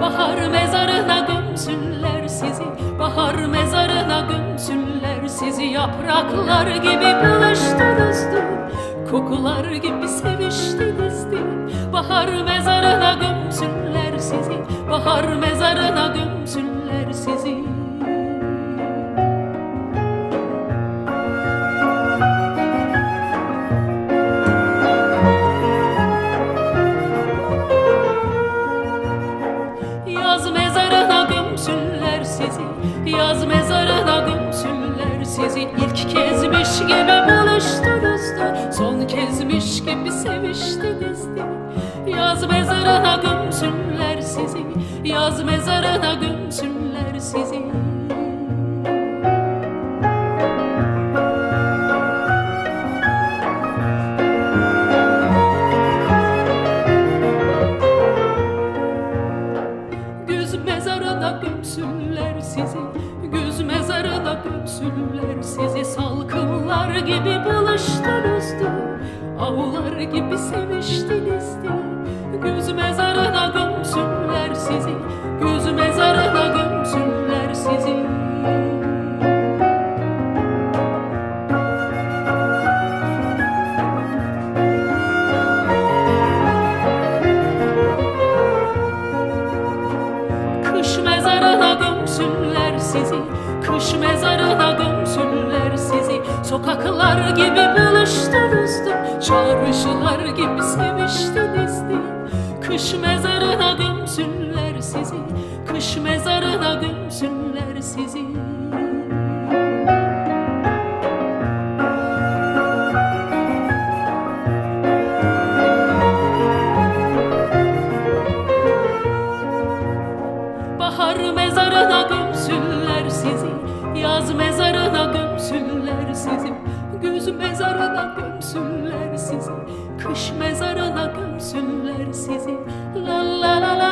Bahar mezarına gömsünler sizi Bahar mezarına gömsünler sizi. Yapraklar gibi buluştunuzdur Kokular gibi seviştinizdir Bahar sizi. Yaz mezarına gömsünler sizi. İlk kezmiş gibi buluştunuzdu Son kezmiş gibi seviştinizdi Yaz mezarına gömsünler sizi. Yaz mezarına gömsünler sizi mezarına gömsünler sizi Güz mezarına gömsünler sizi. Salkımlar gibi buluştunuzdu Avlar gibi seviştinizdi sizi. Kış mezarına gömsünler sizi. Sokaklar gibi buluştunuzdu Çağrışılar gibi seviştinizdi Kış mezarına gömsünler sizi. Kış mezarına gömsünler sizi. Bahar mezarına sizi Güz mezarına gömsünler sizi. Kış mezarına gömsünler sizi. La la la la